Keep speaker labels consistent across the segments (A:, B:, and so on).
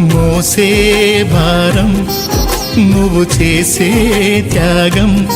A: మోసే భారం నువ్వు చేసే త్యాగం.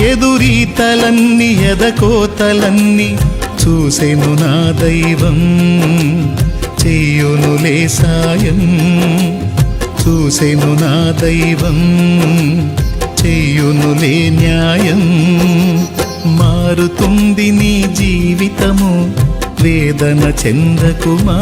A: ఎదురీతలన్నీ ఎదకోతలన్నీ చూసెను నా దైవం చెయ్యునులే సాయం. చూసెను నా దైవం చెయ్యునులే న్యాయం. మారుతుంది నీ జీవితము వేదన చెందకుమా?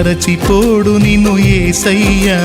A: మరచిపోడు నిన్ను ఏసయ్యా.